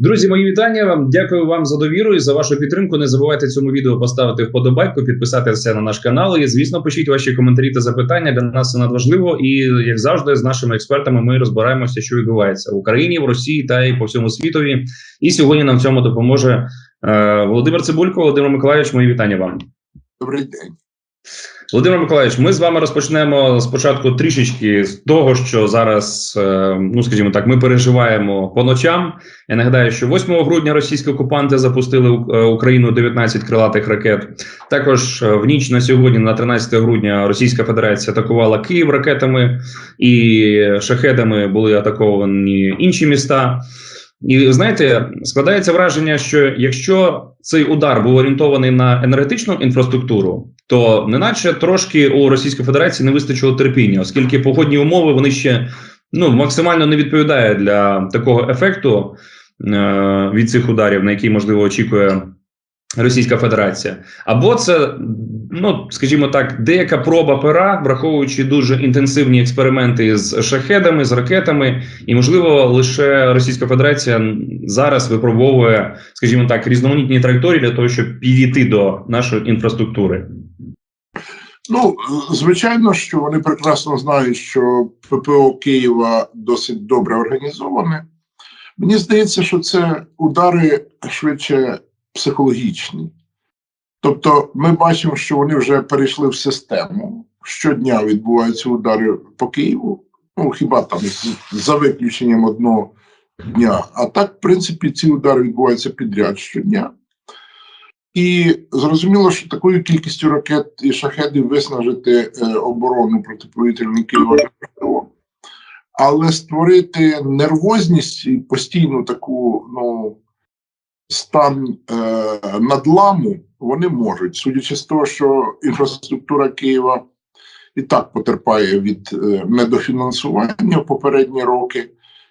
Друзі, мої вітання вам. Дякую вам за довіру і за вашу підтримку. Не забувайте цьому відео поставити вподобайку, підписатися на наш канал. І звісно, пишіть ваші коментарі та запитання. Для нас це надважливо. І як завжди, з нашими експертами ми розбираємося, що відбувається в Україні, в Росії та і по всьому світові. І сьогодні нам в цьому допоможе е, Володимир Цибулько. Володимир Миколаївич, мої вітання вам. Добрий день. Володимир Миколаївич, ми з вами розпочнемо спочатку трішечки з того, що зараз, е, ну скажімо так, ми переживаємо по ночам. Я нагадаю, що 8 грудня російські окупанти запустили е, Україну 19 крилатих ракет. Також е, в ніч на сьогодні, на 13 грудня, Російська Федерація атакувала Київ ракетами і шахедами були атаковані інші міста. І знаєте, складається враження, що якщо цей удар був орієнтований на енергетичну інфраструктуру, то неначе трошки у Російської Федерації не вистачило терпіння, оскільки погодні умови вони ще ну максимально не відповідають для такого ефекту е- від цих ударів, на який можливо очікує Російська Федерація, або це, ну скажімо так, деяка проба пера, враховуючи дуже інтенсивні експерименти з шахедами, з ракетами, і можливо лише Російська Федерація зараз випробовує, скажімо так, різноманітні траєкторії для того, щоб підійти до нашої інфраструктури. Ну, звичайно, що вони прекрасно знають, що ППО Києва досить добре організоване. Мені здається, що це удари швидше психологічні. Тобто, ми бачимо, що вони вже перейшли в систему. Щодня відбуваються удари по Києву. Ну, хіба там за виключенням одного дня. А так, в принципі, ці удари відбуваються підряд щодня. І зрозуміло, що такою кількістю ракет і шахедів виснажити е, оборону протиповітряної Києва неможливо. Але створити нервозність і постійну таку ну, стан е, надламу вони можуть, судячи з того, що інфраструктура Києва і так потерпає від е, недофінансування в попередні роки,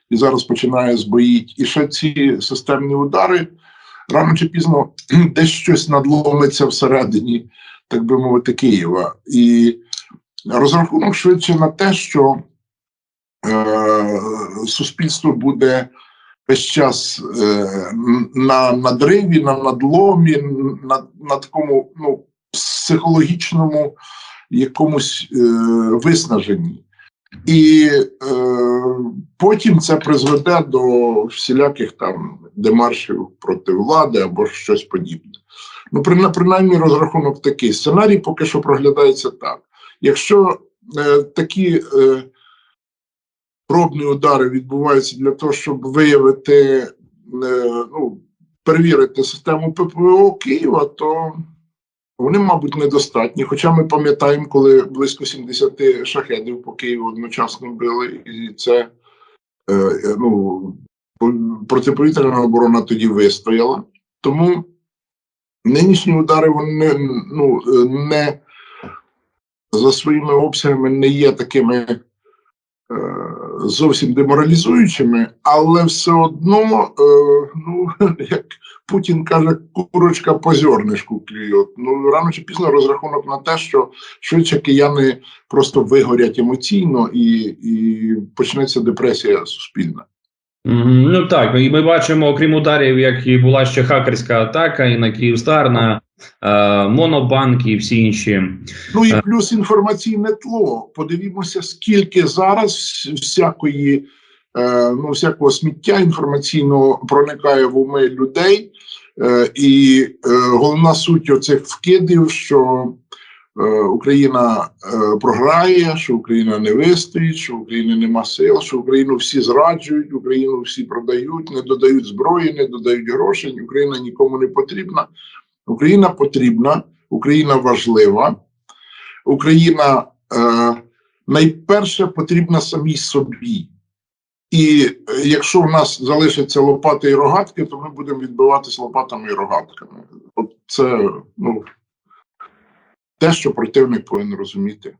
і зараз починає збоїть. І ще ці системні удари рано чи пізно десь щось надломиться всередині, так би мовити, Києва. І розрахунок швидше на те, що е, суспільство буде весь час е, на надриві, на надломі, на, на такому ну, психологічному якомусь е, виснаженні. І е, потім це призведе до всіляких там демаршів проти влади або щось подібне. Ну, принаймні, розрахунок такий. Сценарій поки що проглядається так. Якщо е, такі е, пробні удари відбуваються для того, щоб виявити, е, ну, перевірити систему ППО Києва, то вони, мабуть, недостатні. Хоча ми пам'ятаємо, коли близько 70 шахедів по Києву одночасно били, і це е, ну, протиповітряна оборона тоді вистояла. Тому нинішні удари вони ну, не за своїми обсягами не є такими е, зовсім деморалізуючими, але все одно, е, ну, як Путін каже, курочка по зернишку клює. Ну, рано чи пізно розрахунок на те, що швидше кияни просто вигорять емоційно і, і почнеться депресія суспільна. Ну так, і ми бачимо, окрім ударів, як і була ще хакерська атака, і на Київстар, на е, Монобанк і всі інші. Ну і плюс інформаційне тло. Подивімося, скільки зараз всякої, е, ну, всякого сміття інформаційного проникає в уми людей, е, і е, головна суть оцих вкидів, що Е, Україна е, програє, що Україна не вистоїть, що Україні нема сил, що Україну всі зраджують, Україну всі продають, не додають зброї, не додають грошей. Україна нікому не потрібна. Україна потрібна, Україна важлива. Україна е, найперше потрібна самій собі. І е, якщо в нас залишаться лопати і рогатки, то ми будемо відбиватися лопатами і рогатками. От це ну те, що противник повинен розуміти.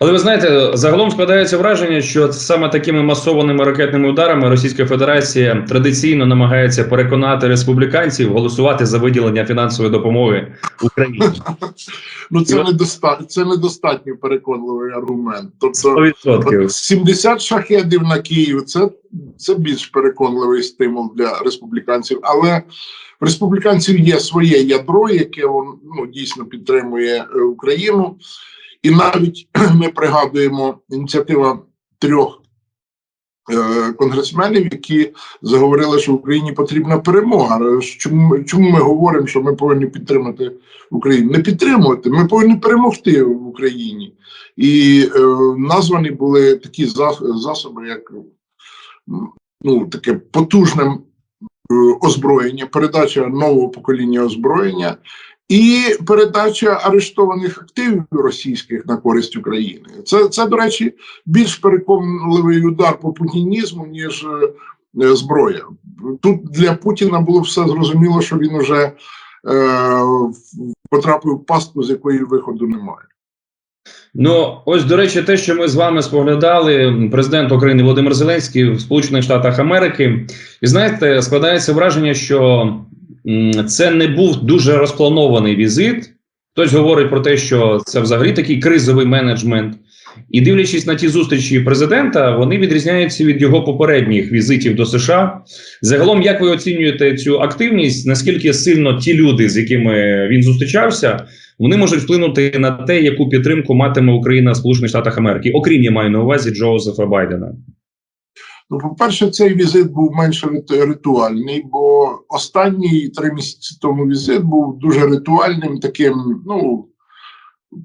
Але ви знаєте, загалом складається враження, що саме такими масованими ракетними ударами Російська Федерація традиційно намагається переконати республіканців голосувати за виділення фінансової допомоги Україні. Ну це недостатньо, це недостатньо переконливий аргумент. Тобто 100%. 70 шахедів на Київ це, це більш переконливий стимул для республіканців. Але в республіканців є своє ядро, яке ну, дійсно підтримує е, Україну. І навіть ми пригадуємо ініціатива трьох е, конгресменів, які заговорили, що Україні потрібна перемога. Чому, чому ми говоримо, що ми повинні підтримати Україну? Не підтримувати, ми повинні перемогти в Україні. І е, названі були такі засоби, як ну, таке потужне е, озброєння, передача нового покоління озброєння. І передача арештованих активів російських на користь України. Це, це до речі, більш переконливий удар по путінізму, ніж е, зброя. Тут для Путіна було все зрозуміло, що він уже е, потрапив в пастку, з якої виходу немає. Ну, ось до речі, те, що ми з вами споглядали, президент України Володимир Зеленський в Сполучених Штатах Америки, і знаєте, складається враження, що це не був дуже розпланований візит. Хтось говорить про те, що це взагалі такий кризовий менеджмент. І дивлячись на ті зустрічі президента, вони відрізняються від його попередніх візитів до США. Загалом, як ви оцінюєте цю активність? Наскільки сильно ті люди, з якими він зустрічався, вони можуть вплинути на те, яку підтримку матиме Україна в Сполучених Штатах Америки, окрім я маю на увазі Джозефа Байдена. Ну, по-перше, цей візит був риту- ритуальний, бо останній три місяці тому візит був дуже ритуальним, таким, ну,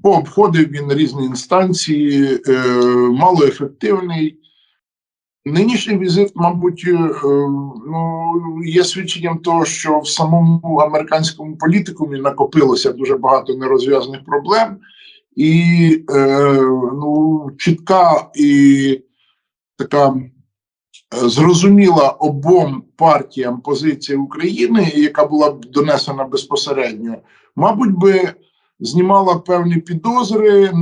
пообходив він різні інстанції, е, малоефективний. Нинішній візит, мабуть, е, ну, є свідченням того, що в самому американському політикумі накопилося дуже багато нерозв'язаних проблем, і е, ну, чітка і така зрозуміла обом партіям позиція України, яка була б донесена безпосередньо, мабуть би знімала певні підозри, е,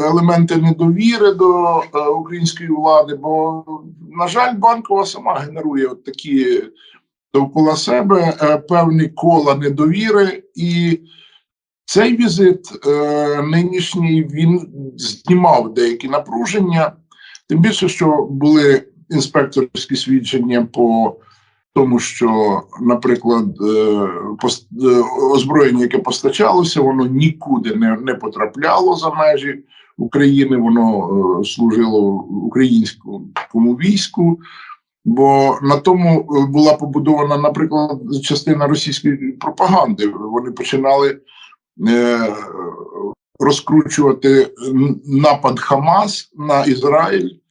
елементи недовіри до е, української влади. Бо, на жаль, банкова сама генерує от такі довкола себе е, певні кола недовіри і. Цей візит е, нинішній він знімав деякі напруження, тим більше, що були інспекторські свідчення по тому, що, наприклад, е, е, озброєння, яке постачалося, воно нікуди не, не потрапляло за межі України, воно е, служило українському війську. Бо на тому була побудована, наприклад, частина російської пропаганди. Вони починали е, розкручувати напад Хамас на Ізраїль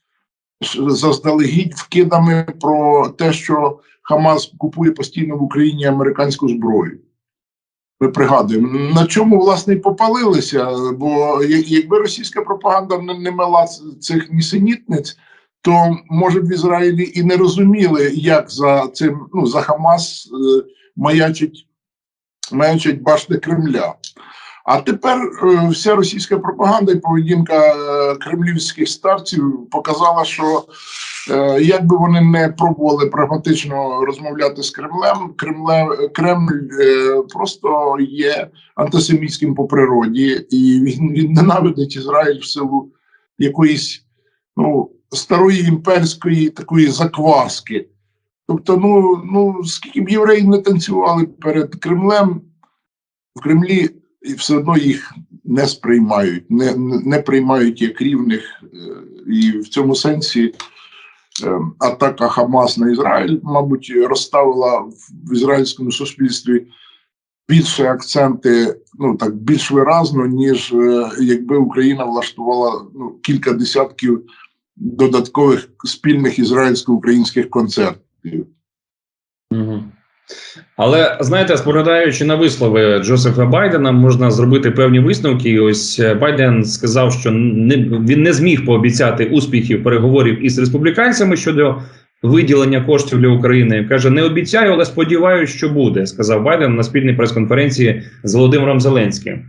заздалегідь вкидами про те, що Хамас купує постійно в Україні американську зброю. Ми пригадуємо, на чому власне і попалилися, бо якби російська пропаганда не, не мала цих нісенітниць, то може б в Ізраїлі і не розуміли, як за цим ну за Хамас е, маячить, маячить башти Кремля. А тепер е, вся російська пропаганда і поведінка е, кремлівських старців показала, що е, як би вони не пробували прагматично розмовляти з Кремлем, Кремле, Кремль просто є антисемітським по природі, і він, він ненавидить Ізраїль в силу якоїсь ну, старої імперської такої закваски. Тобто, ну, ну скільки б євреї не танцювали перед Кремлем, в Кремлі і все одно їх не сприймають, не, не приймають як рівних. Е, І в цьому сенсі е, атака Хамас на Ізраїль, мабуть, розставила в ізраїльському суспільстві більше акценти, ну так більш виразно, ніж е, якби Україна влаштувала ну, кілька десятків додаткових спільних ізраїльсько-українських концертів. Але знаєте, споглядаючи на вислови Джозефа Байдена, можна зробити певні висновки. Ось е, Байден сказав, що не він не зміг пообіцяти успіхів переговорів із республіканцями щодо виділення коштів для України. каже: не обіцяю, але сподіваюся, що буде. Сказав Байден на спільній прес-конференції з Володимиром Зеленським.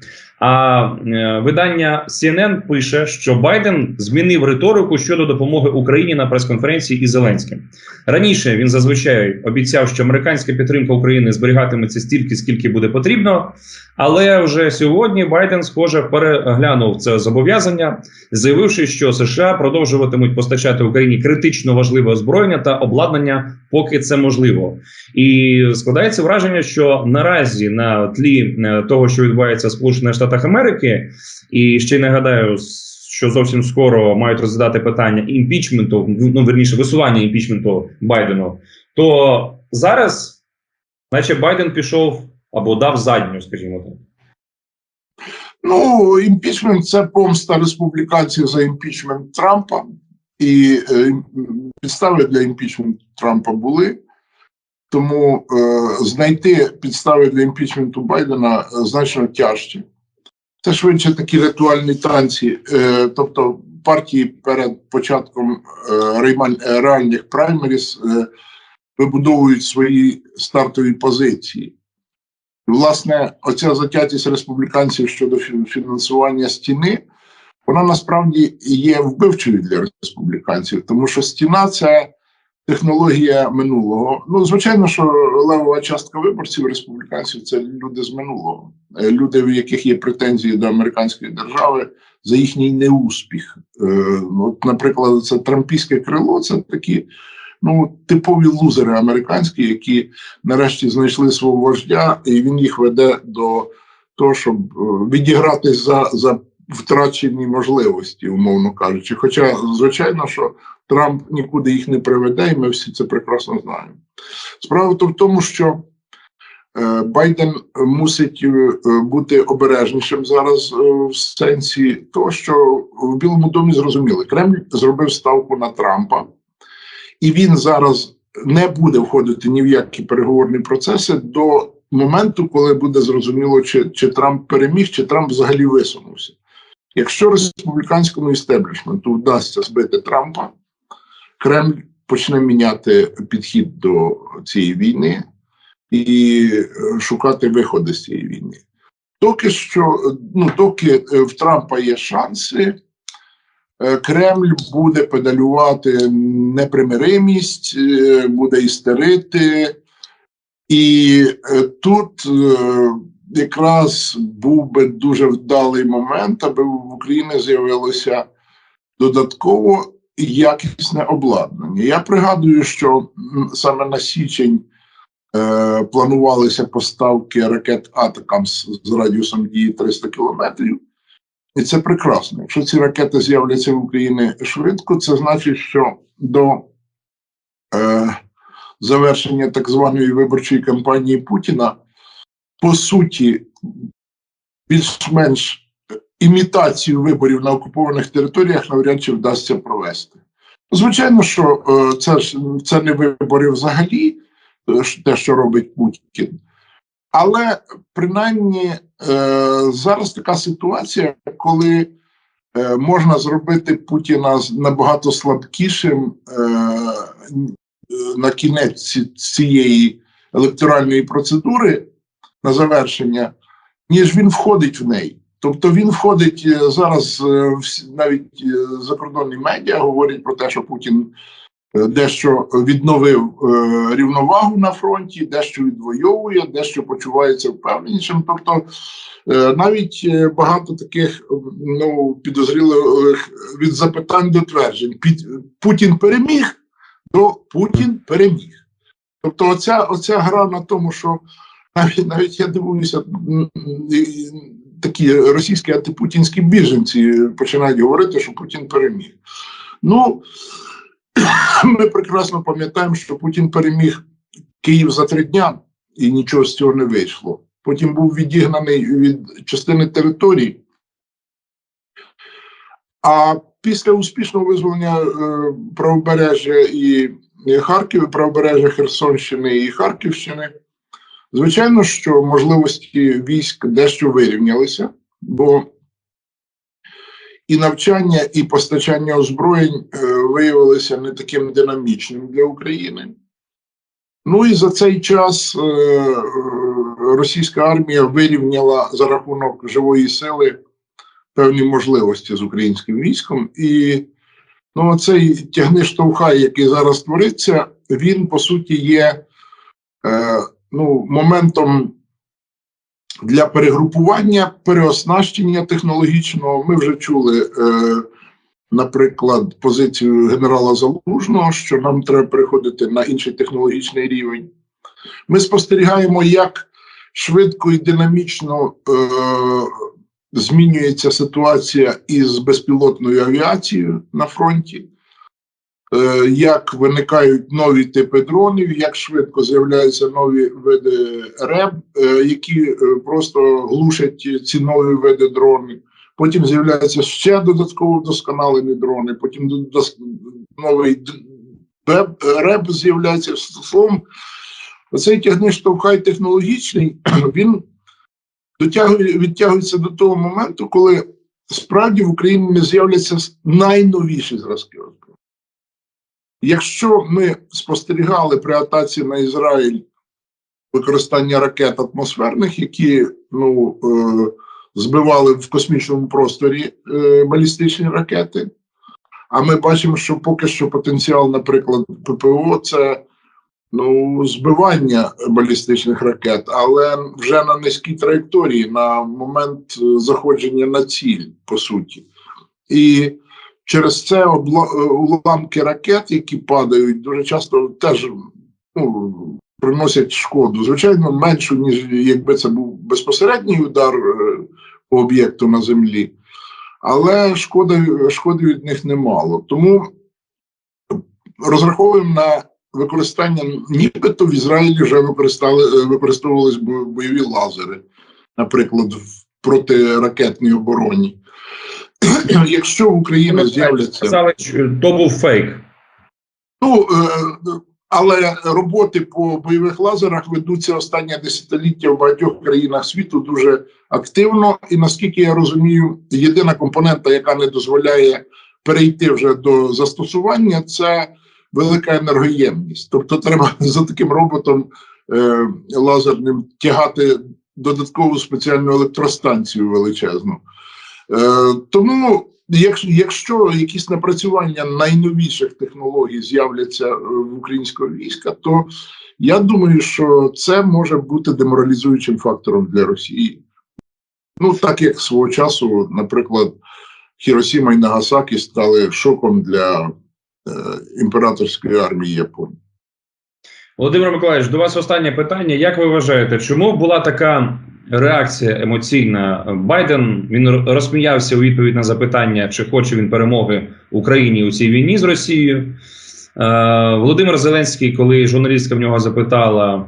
А е, видання CNN пише, що Байден змінив риторику щодо допомоги Україні на прес-конференції із Зеленським. Раніше він зазвичай обіцяв, що американська підтримка України зберігатиметься стільки, скільки буде потрібно. Але вже сьогодні Байден, схоже, переглянув це зобов'язання, заявивши, що США продовжуватимуть постачати Україні критично важливе озброєння та обладнання, поки це можливо. І складається враження, що наразі на тлі е, того, що відбувається в Сполучених Штатах Америки, і ще й нагадаю, що зовсім скоро мають розглядати питання імпічменту, ну верніше висування імпічменту Байдену, то зараз, наче Байден пішов або дав задню, скажімо так. Ну, імпічмент це помста республіканців за імпічмент Трампа, і е, підстави для імпічменту Трампа були. Тому е, знайти підстави для імпічменту Байдена е, значно тяжче. Це швидше такі ритуальні танці, е, тобто партії перед початком е, реальних праймеріс е, вибудовують свої стартові позиції. Власне, оця затятість республіканців щодо фінансування стіни, вона насправді є вбивчою для республіканців, тому що стіна це технологія минулого. Ну, звичайно, що левова частка виборців республіканців це люди з минулого, е, люди, в яких є претензії до американської держави за їхній неуспіх. Е, от, Наприклад, це трампійське крило, це такі. Ну, типові лузери американські, які нарешті знайшли свого вождя, і він їх веде до того, щоб е, відігратись за за втрачені можливості, умовно кажучи. Хоча, звичайно, що Трамп нікуди їх не приведе, і ми всі це прекрасно знаємо. Справа то в тому, що е, Байден мусить е, бути обережнішим зараз е, в сенсі того, що в Білому домі зрозуміли, Кремль зробив ставку на Трампа, і він зараз не буде входити ні в які переговорні процеси до моменту, коли буде зрозуміло, чи, чи Трамп переміг, чи Трамп взагалі висунувся. Якщо республіканському істеблішменту вдасться збити Трампа, Кремль почне міняти підхід до цієї війни і е, шукати виходи з цієї війни. Доки що, ну доки е, в Трампа є шанси, е, Кремль буде педалювати непримиримість, буде істерити, і тут якраз був би дуже вдалий момент, аби в Україні з'явилося додатково якісне обладнання. Я пригадую, що саме на січень е, планувалися поставки ракет Атакамс з радіусом дії 300 кілометрів. І це прекрасно. Якщо ці ракети з'являться в Україні швидко, це значить, що до е, завершення так званої виборчої кампанії Путіна по суті більш-менш імітацію виборів на окупованих територіях навряд чи вдасться провести. Звичайно, що е, це ж це не вибори взагалі, е, те, що робить Путін. Але принаймні е, зараз така ситуація, коли можна зробити Путіна набагато слабкішим на кінець цієї електоральної процедури на завершення, ніж він входить в неї. Тобто він входить е, зараз е, навіть е, закордонні медіа говорять про те, що Путін дещо відновив рівновагу на фронті, дещо відвоює, дещо почувається впевненішим. Тобто навіть багато таких ну підозрілих від запитань до тверджень. Путін переміг, до Путін переміг. Тобто, оця, оця гра на тому, що навіть навіть я дивуюся такі російські антипутінські біженці починають говорити, що Путін переміг. Ну ми прекрасно пам'ятаємо, що Путін переміг Київ за три дня і нічого з цього не вийшло. Потім був відігнаний від частини території. А після успішного визволення е, правобережжя і Харків, правобережжя Херсонщини і Харківщини. Звичайно, що можливості військ дещо вирівнялися, бо і навчання, і постачання озброєнь е, виявилися не таким динамічним для України. Ну і за цей час е, російська армія вирівняла за рахунок живої сили певні можливості з українським військом. І ну, цей тягни штовхай, який зараз твориться, він по суті є е, ну, моментом для перегрупування, переоснащення технологічного. Ми вже чули, е, наприклад, позицію генерала Залужного, що нам треба переходити на інший технологічний рівень. Ми спостерігаємо, як швидко і динамічно е, змінюється ситуація із безпілотною авіацією на фронті, як виникають нові типи дронів, як швидко з'являються нові види РЕБ, е, які е, просто глушать ці нові види дронів. Потім з'являються ще додатково вдосконалені дрони, потім новий РЕБ з'являється словом. Оцей тягни штовхай технологічний, він відтягується до того моменту, коли справді в Україні не з'являться найновіші зразки. Якщо ми спостерігали при атаці на Ізраїль використання ракет атмосферних, які ну, е, збивали в космічному просторі е, балістичні ракети, а ми бачимо, що поки що потенціал, наприклад, ППО це ну, збивання балістичних ракет, але вже на низькій траєкторії на момент заходження на ціль, по суті. І через це е, уламки ракет, які падають, дуже часто теж ну, приносять шкоду. Звичайно, меншу, ніж якби це був безпосередній удар е, по об'єкту на землі. Але шкоди, шкоди від них немало. Тому розраховуємо на використання, нібито в Ізраїлі вже використали, використовувались бойові лазери, наприклад, в протиракетній обороні. Якщо в Україні з'являться. Сказали, що то був фейк. Ну, е, але роботи по бойових лазерах ведуться останнє десятиліття в багатьох країнах світу дуже активно. І наскільки я розумію, єдина компонента, яка не дозволяє перейти вже до застосування, це велика енергоємність. Тобто, треба за таким роботом е, лазерним тягати додаткову спеціальну електростанцію величезну. Е, тому, якщо, якщо якісь напрацювання найновіших технологій з'являться е, в українського війська, то я думаю, що це може бути деморалізуючим фактором для Росії. Ну, так як свого часу, наприклад, Хіросіма і Нагасакі стали шоком для е, імператорської армії Японії. Володимир Миколаївич, до вас останнє питання. Як ви вважаєте, чому була така реакція емоційна? Байден він розсміявся у відповідь на запитання, чи хоче він перемоги Україні у цій війні з Росією. Е, Володимир Зеленський, коли журналістка в нього запитала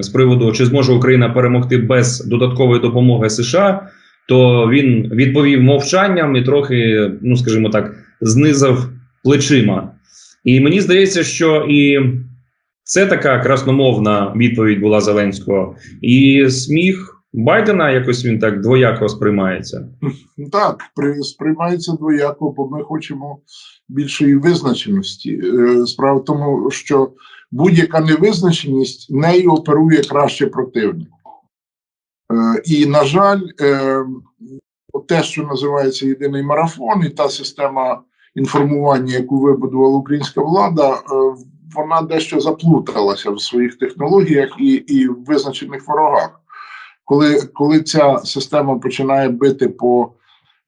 з приводу, чи зможе Україна перемогти без додаткової допомоги США, то він відповів мовчанням і трохи, ну скажімо так, знизав плечима. І мені здається, що і це така красномовна відповідь була Зеленського, і сміх Байдена якось він так двояко сприймається. Так, сприймається двояко, бо ми хочемо більшої визначеності. Е, Справа в тому, що будь-яка невизначеність нею оперує краще противник. Е, І, на жаль, е, те, що називається єдиний марафон, і та система інформування, яку вибудувала українська влада, вона дещо заплуталася в своїх технологіях і, і в визначених ворогах. Коли, коли ця система починає бити по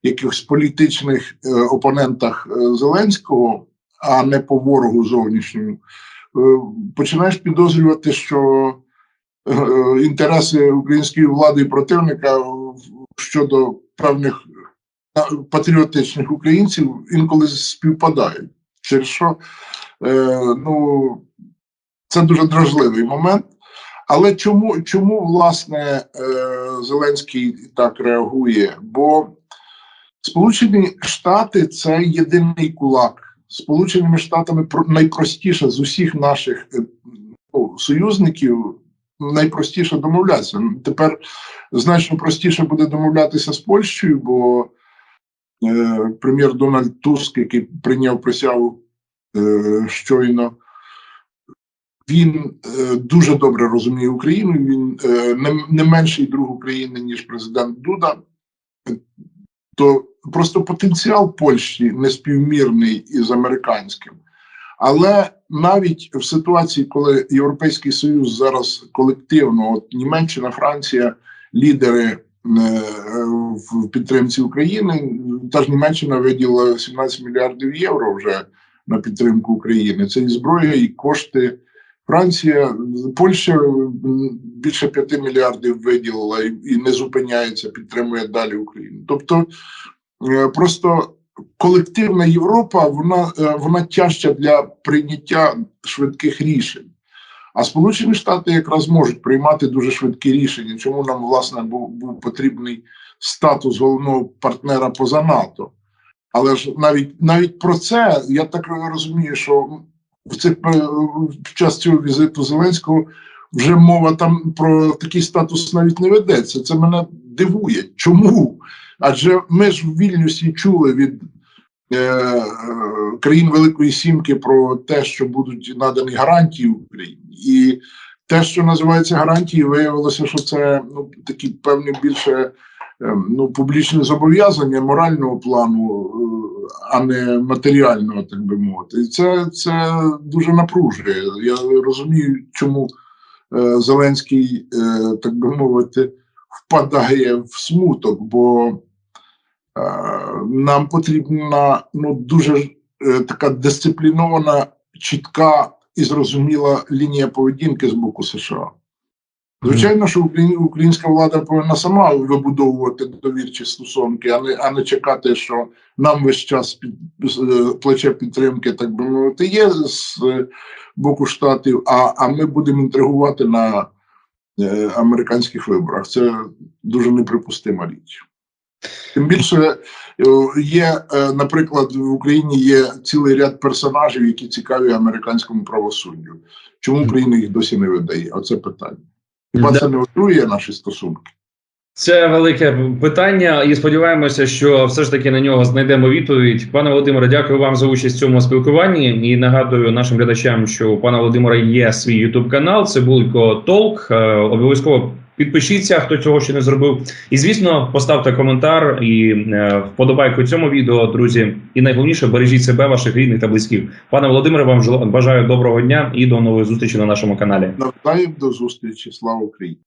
якихось політичних е, опонентах е, Зеленського, а не по ворогу зовнішньому, е, починаєш підозрювати, що е, інтереси української влади і противника щодо певних е, патріотичних українців інколи співпадають. Через що ну, це дуже дражливий момент. Але чому, чому власне е, Зеленський так реагує? Бо Сполучені Штати це єдиний кулак. Сполученими Штатами про- найпростіше з усіх наших е, ну, союзників найпростіше домовлятися. Тепер значно простіше буде домовлятися з Польщею, бо е, прем'єр Дональд Туск, який прийняв присягу е, щойно, він е, дуже добре розуміє Україну. Він е, не, менший друг України, ніж президент Дуда. Е, То просто потенціал Польщі неспівмірний із американським. Але навіть в ситуації, коли Європейський Союз зараз колективно, от Німеччина, Франція, лідери е, в підтримці України, та ж Німеччина виділила 17 мільярдів євро вже на підтримку України. Це і зброя, і кошти. Франція, Польща більше 5 мільярдів виділила і, не зупиняється, підтримує далі Україну. Тобто е, просто колективна Європа, вона, е, вона тяжча для прийняття швидких рішень. А Сполучені Штати якраз можуть приймати дуже швидкі рішення. Чому нам, власне, був, був потрібний статус головного партнера поза НАТО? Але ж навіть навіть про це я так розумію, що в цих е, під час цього візиту Зеленського вже мова там про такий статус навіть не ведеться. Це мене дивує. Чому? Адже ми ж в Вільнюсі чули від е, е, країн Великої Сімки про те, що будуть надані гарантії Україні, і те, що називається гарантії, виявилося, що це ну такі певні більше ну, публічне зобов'язання морального плану, е, а не матеріального, так би мовити. І це, це дуже напружує. Я розумію, чому е, Зеленський, е, так би мовити, впадає в смуток, бо нам потрібна ну, дуже така дисциплінована, чітка і зрозуміла лінія поведінки з боку США. Звичайно, що українська влада повинна сама вибудовувати довірчі стосунки, а не, а не чекати, що нам весь час під е, плече підтримки, так би мовити, є з боку штатів, а, а ми будемо інтригувати на е, американських виборах. Це дуже неприпустима річ. Тим більше е, є, е, наприклад, в Україні є цілий ряд персонажів, які цікаві американському правосуддю. Чому Україна їх досі не видає? Оце питання. Хіба Да. це не отрує наші стосунки? Це велике питання, і сподіваємося, що все ж таки на нього знайдемо відповідь. Пане Володимире, дякую вам за участь в цьому спілкуванні. І нагадую нашим глядачам, що у пана Володимира є свій ютуб канал. Це Булько Толк. Е, Обов'язково підпишіться, хто цього ще не зробив. І звісно, поставте коментар і е, вподобайку цьому відео, друзі. І найголовніше бережіть себе, ваших рідних та близьких. Пане Володимире, вам бажаю доброго дня і до нової зустрічі на нашому каналі. Навзаєм до зустрічі. Слава Україні!